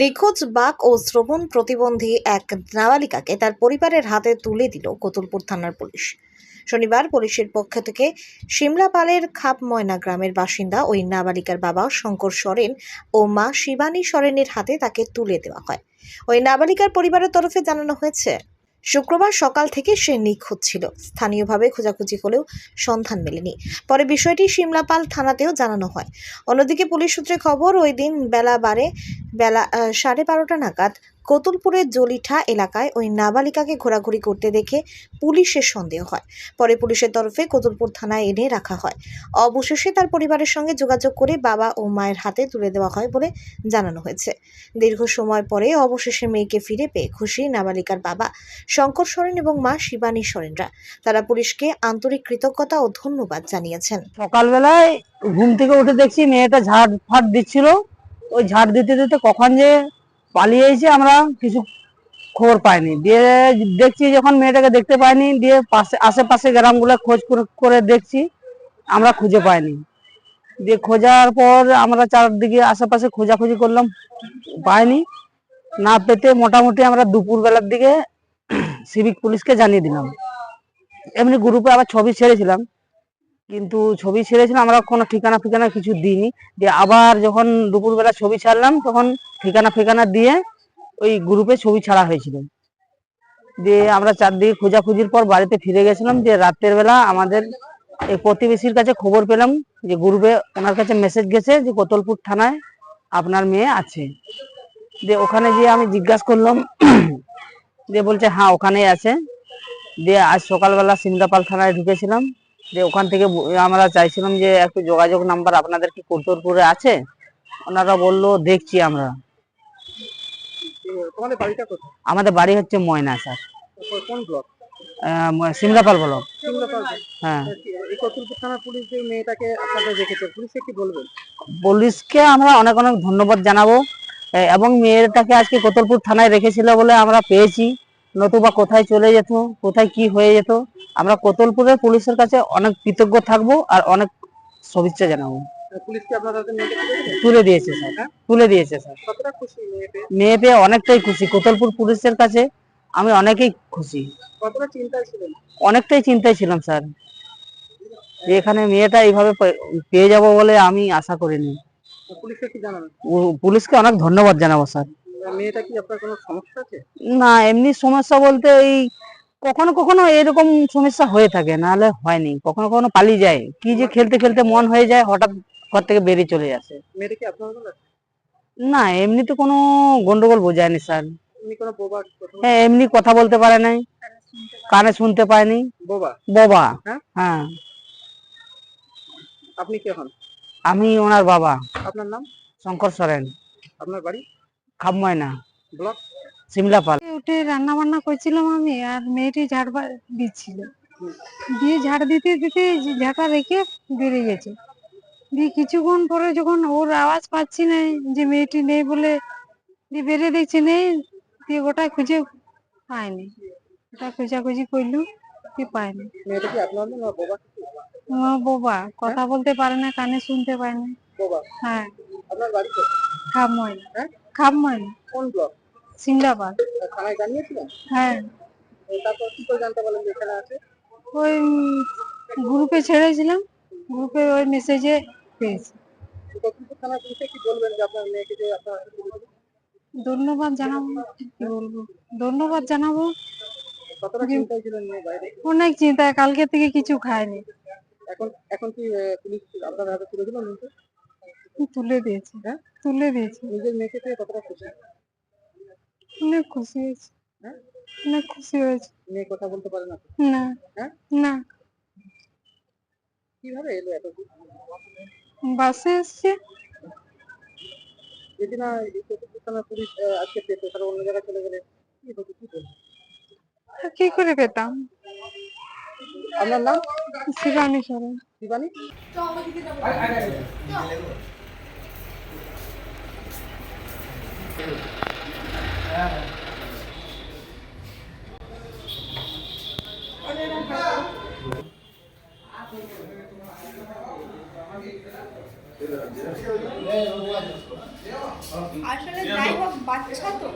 নিখোঁজ বাক ও শ্রবণ প্রতিবন্ধী এক নাবালিকাকে তার পরিবারের হাতে তুলে দিল কতুলপুর থানার পুলিশ। শনিবার পুলিশের পক্ষ থেকে সিমলাপালের খাপ ময়না গ্রামের বাসিন্দা ওই নাবালিকার বাবা শঙ্কর সরেন ও মা শিবানী সরেনের হাতে তাকে তুলে দেওয়া হয়। ওই নাবালিকার পরিবারের তরফে জানানো হয়েছে, শুক্রবার সকাল থেকে সে নিখোঁজ ছিল। স্থানীয়ভাবে খোঁজাখুঁজি হলেও সন্ধান মেলেনি। পরে বিষয়টি সিমলাপাল থানাতেও জানানো হয়। অন্যদিকে পুলিশ সূত্রে খবর, ওই দিন বেলা বারে বেলা সাড়ে বারোটা নাগাদ কতুলপুরের জলিঠা এলাকায় ওই নাবালিকাকে ঘোরাঘুরি করতে দেখে পুলিশের সন্দেহ হয়। পরে পুলিশের তরফে কতুলপুর থানায় এনে রাখা হয়। অবশেষে তার পরিবারের সঙ্গে যোগাযোগ করে বাবা ও মায়ের হাতে তুলে দেওয়া হয় বলে জানানো হয়েছে। দীর্ঘ সময় পরে অবশেষে মেয়েকে ফিরে পেয়ে খুশি নাবালিকার বাবা শঙ্কর সরেন এবং মা শিবানী সরেনরা। তারা পুলিশকে আন্তরিক কৃতজ্ঞতা ও ধন্যবাদ জানিয়েছেন। সকালবেলায় ঘুম থেকে উঠে দেখছি মেয়েটা ঝাড় ফাট দিচ্ছিল। ওই ঝাড় দিতে দিতে কখন যে পালিয়ে এসে আমরা কিছু খবর পাইনি। দিয়ে দেখছি যখন মেয়েটাকে দেখতে পাইনি, দিয়ে পাশে, আশেপাশে গ্রামগুলো খোঁজ করে- দেখছি, আমরা খুঁজে পাইনি। দিয়ে খোঁজার পর আমরা চারদিকে আশেপাশে খোঁজাখুঁজি করলাম, পাইনি। না পেতে মোটামুটি আমরা দুপুর বেলার দিকে সিভিক পুলিশকে জানিয়ে দিলাম। এমনি গ্রুপে আবার ছবি ছেড়েছিলাম। কিন্তু ছবি ছেড়েছিলাম, আমরা কোনো ঠিকানা ফিকানা কিছু দিইনি। দিয়ে আবার যখন দুপুরবেলা ছবি ছাড়লাম, তখন ঠিকানা ফিকানা দিয়ে ওই গ্রুপে ছবি ছাড়া হয়েছিল। দিয়ে আমরা চারদিকে খোঁজাখুঁজির পর বাড়িতে ফিরে গেছিলাম, যে রাতের বেলা আমাদের এই প্রতিবেশীর কাছে খবর পেলাম, যে গ্রুপে ওনার কাছে মেসেজ গেছে যে কোতলপুর থানায় আপনার মেয়ে আছে। দিয়ে ওখানে গিয়ে আমি জিজ্ঞাসা করলাম দিয়ে বলছে হ্যাঁ ওখানেই আছে। দিয়ে আজ সকালবেলা সিমলাপাল থানায় ঢুকেছিলাম। যে ওখান থেকে আমরা চাইছিলাম যে একটু যোগাযোগ নাম্বার আপনাদের কি কৌতরপুরে আছে? ওনারা বলল দেখছি আমরা। তোমাদের বাড়িটা কোথায়? আমাদের বাড়ি হচ্ছে ময়না স্যার। কোন ব্লক? সিমলাপাল ব্লক। হ্যাঁ। পুলিশকে আমরা অনেক অনেক ধন্যবাদ জানাব। এবং মেয়েটাকে আজকে কোতলপুর থানায় রেখেছিল বলে আমরা পেয়েছি। নতুবা কোথায় চলে যেত কোথায় কি হয়ে যেত আমরা কোতলপুরের পুলিশের কাছে অনেক কৃতজ্ঞ থাকব আর অনেক শুভেচ্ছা জানাব। তুলে দিয়েছে স্যার তুলে দিয়েছে স্যার। মেয়ে পেয়ে অনেকটাই খুশি। কোতলপুর পুলিশের কাছে আমি অনেকেই খুশি। অনেকটাই চিন্তায় ছিলাম স্যার। এখানে মেয়েটা এইভাবে পেয়ে যাব বলে আমি আশা করিনি। পুলিশকে অনেক ধন্যবাদ জানাব স্যার। মেয়েটা কি আপনার কোনো সমস্যা আছে? না এমনি সমস্যা বলতে এই কখনো কখনো এরকম সমস্যা হয়ে থাকে নাহলে হয়নি। কখনো কখনো পালিয়ে যায়। কি যে খেলতে খেলতে মন হয়ে যায় হঠাৎ ঘর থেকে বেরিয়ে চলে আসে। মেয়েটা কি আপনার কোনো না গন্ডগোল বোঝায়নি স্যার। এমনি হ্যাঁ এমনি কথা বলতে পারে নাই। কানে শুনতে পায়নি। বোবা? বাবা হ্যাঁ? হ্যাঁ। আপনি কে হন? আমি ওনার বাবা। আপনার নাম? শঙ্কর সরেন। আপনার বাড়ি? খামময়না ব্লক? সিমলাপাল উঠে রান্না বান্না করছিলাম আমি আর মেয়েটি ঝাড় দিচ্ছিল। দিয়ে ঝাড় দিতে দিতে ঝাঁটা রেখে বেরিয়ে গেছে। দিয়ে কিছুক্ষণ পরে যখন ওর আওয়াজ পাচ্ছি না যে মেয়েটি নেই বলে দিয়ে বেরিয়ে দেখছি নেই দিয়ে গোটা খুঁজে পায়নি। ওটা খোঁজাখুঁজি করলু কি আপনার না বোবা? ও বাবা কথা বলতে পারে না কানে শুনতে পায় না। হ্যাঁ। আপনার বাড়ি কোথায়? হ্যাঁ? খাপ কোন ব্লক? সিংলাবাদ থানায় জানিয়েছিলেন? হ্যাঁ। তারপর কি করে জানতে পারলেন যে এখানে আছে? ওই গ্রুপে ছেড়েছিলাম। গ্রুপে ওই মেসেজে পেয়েছি। থানার পুলিশে কি বলবেন যে আপনার মেয়েকে যে আপনার? ধন্যবাদ জানাব। কি বলব? ধন্যবাদ জানাব। কতটা চিন্তায় ছিলেন মেয়ে বাইরে? অনেক চিন্তায়। কালকে থেকে কিছু খায়নি। এখন এখন কি পুলিশ আপনার হাতে তুলে দিল তুলে দিয়েছে হ্যাঁ? তুলে দিয়েছে নিজের মেয়েকে পেয়ে কতটা খুশি অনেক খুশি হয়েছে হ্যাঁ? অনেক খুশি হয়েছে মেয়ে কথা বলতে পারে না না হ্যাঁ? না কীভাবে এলো এত বাসে এসছে যদি না থানার পুলিশ আজকে পেতো তাহলে অন্য জায়গায় চলে গেলে কি হতো কি বলব কি করে পেতাম আপনার নাম শিবানী সরেন শিবানী আসলে যাই হোক ছাড়তো